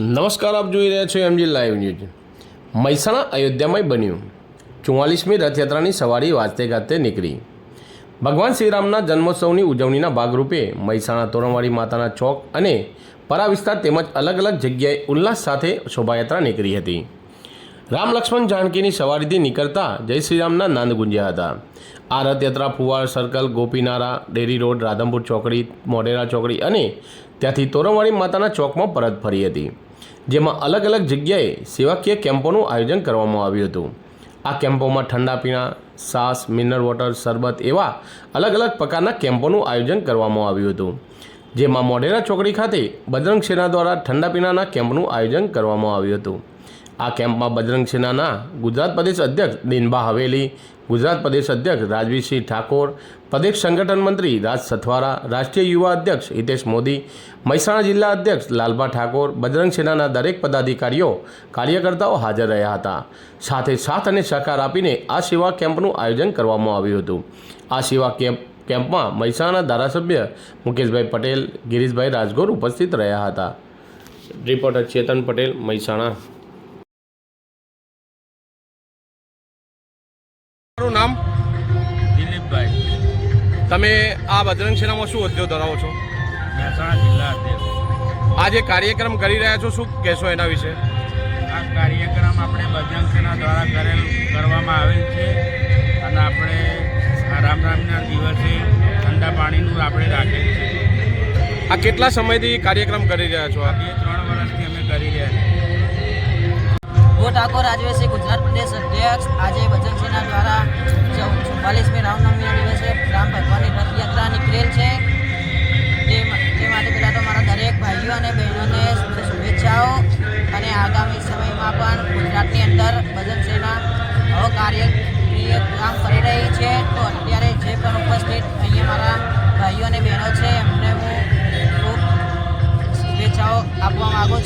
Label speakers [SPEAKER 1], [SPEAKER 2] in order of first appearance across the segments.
[SPEAKER 1] નમસ્કાર, આપ જોઈ રહ્યા છો એમજી લાઈવ ન્યૂઝ. મહેસાણા અયોધ્યામાં બન્યું. ચુમ્માલીસમી રથયાત્રાની સવારી વાજતે ગાજતે નીકળી. ભગવાન શ્રીરામના જન્મોત્સવની ઉજવણીના ભાગરૂપે મહેસાણા તોરણવાડી માતાના ચોક અને પરા વિસ્તાર તેમજ અલગ અલગ જગ્યાએ ઉલ્લાસ સાથે શોભાયાત્રા નીકળી હતી. રામ લક્ષ્મણ જાનકીની સવારીથી નીકળતા જય શ્રીરામના નાંદ ગુંજ્યા હતા. આ Rathyatra Fuvar circle, Gopinara, dairy road, Radhanpur ચોકડી, મોઢેરા ચોકડી અને ત્યાંથી તોરણવાડી માતાના ચોકમાં પરત ફરી હતી. જેમાં અલગ અલગ જગ્યાએ સેવાકીય કેમ્પોનું આયોજન કરવામાં આવ્યું હતું. આ કેમ્પોમાં ઠંડા પીણા, સાસ, મિનરલ વોટર, શરબત એવા અલગ અલગ પ્રકારના કેમ્પોનું આયોજન કરવામાં આવ્યું હતું. જેમાં મોઢેરા ચોકડી ખાતે બજરંગ સેના દ્વારા ઠંડા પીણાના કેમ્પનું આયોજન કરવામાં આવ્યું હતું. આ કેમ્પમાં બજરંગ સેનાના ગુજરાત પ્રદેશ અધ્યક્ષ દિનબા હવેલી, ગુજરાત પ્રદેશ અધ્યક્ષ રાજવીરસિંહ ઠાકોર, પ્રદેશ સંગઠન મંત્રી રાજ સથવારા, રાષ્ટ્રીય યુવા અધ્યક્ષ હિતેશ મોદી, મહેસાણા જિલ્લા અધ્યક્ષ લાલબા ઠાકોર, બજરંગ સેનાના દરેક પદાધિકારીઓ, કાર્યકર્તાઓ હાજર રહ્યા હતા. સાથે સાથ અને સહકાર આપીને આ સેવા કેમ્પનું આયોજન કરવામાં આવ્યું હતું. આ સેવા કેમ્પ કેમ્પમાં મહેસાણા ધારાસભ્ય મુકેશભાઈ પટેલ, ગિરીશભાઈ રાજગોર ઉપસ્થિત રહ્યા હતા. રિપોર્ટર ચેતન પટેલ, મહેસાણા. તમારું નામ?
[SPEAKER 2] દિલીપભાઈ.
[SPEAKER 1] તમે આ બજરંગ સેનામાં શું હોદ્દો ધરાવો છો?
[SPEAKER 2] મહેસાણા જિલ્લા અધ્યક્ષ.
[SPEAKER 1] આ જે કાર્યક્રમ કરી રહ્યા છો શું કહેશો એના વિશે?
[SPEAKER 2] આ કાર્યક્રમ આપણે બજરંગ સેના દ્વારા કરેલ કરવામાં આવેલ છે. અને આપણે રામ રામના દિવસે ઠંડા પાણીનું આપણે રાખેલ છે.
[SPEAKER 1] આ કેટલા સમયથી કાર્યક્રમ કરી રહ્યા છો
[SPEAKER 2] આ બે ત્રણ વર્ષથી
[SPEAKER 3] હું ઠાકોર રાજવેશી ગુજરાત પ્રદેશ અધ્યક્ષ. આજે બજરંગ સેના દ્વારા ચુમ્માલીસમી રામનવમીના દિવસે રામ ભગવાનની રથયાત્રા નીકળેલ છે. તે માટે પહેલાં તો મારા દરેક ભાઈઓ અને બહેનોને શુભેચ્છાઓ અને આગામી સમયમાં પણ ગુજરાતની અંદર ભજન સેના કાર્યક્રિય કામ કરી રહી છે. તો અત્યારે જે પણ ઉપસ્થિત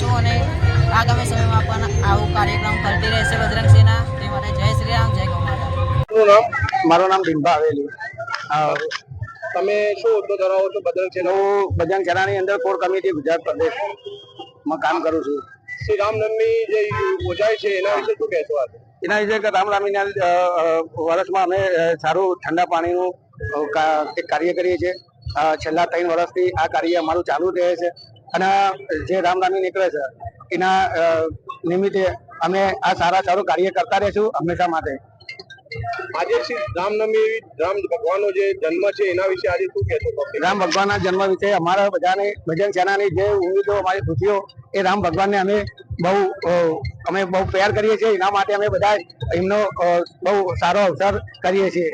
[SPEAKER 3] છું અને આગામી સમયમાં પણ આવું કાર્યક્રમ કરતી રહેશે બજરંગ સેના તે માટે જય શ્રી રામ જય ગૌ
[SPEAKER 4] મારું નામ ડિંબા હવેલી.
[SPEAKER 1] તમે શું હોદ્દો ધરાવો છો બજરંગ
[SPEAKER 4] હું બજરંગ સેનાની અંદર કોર કમિટી ગુજરાત પ્રદેશમાં કામ કરું છું.
[SPEAKER 1] શ્રી રામનવમી જે યોજાય છે એના વિશે શું કહેશો આજે
[SPEAKER 4] એના વિશે અ, વર્ષમાં અમે સારું ઠંડા પાણીનું એક કાર્ય કરીએ છીએ. છેલ્લા ત્રણ વર્ષથી આ કાર્ય અમારું ચાલુ રહે છે. અને જે રામરામી નીકળે છે એના નિમિત્તે અમે આ સારા સારું કાર્ય કરતા રહીશું હંમેશા માટે.
[SPEAKER 1] આજે શ્રી રામનવમી રામ ભગવાનનો જે જન્મ છે એના વિશે આજે શું કહેશો?
[SPEAKER 4] રામ ભગવાનના જન્મ વિશે અમારા બધાને ભજન સેનાની જે ઉમેદો અમારી ખુશીઓ એ રામ ભગવાનને અમે બહુ અમે બહુ પ્યાર કરીએ છીએ. એના માટે અમે બધા એમનો બહુ સારો અવસર કરીએ છીએ.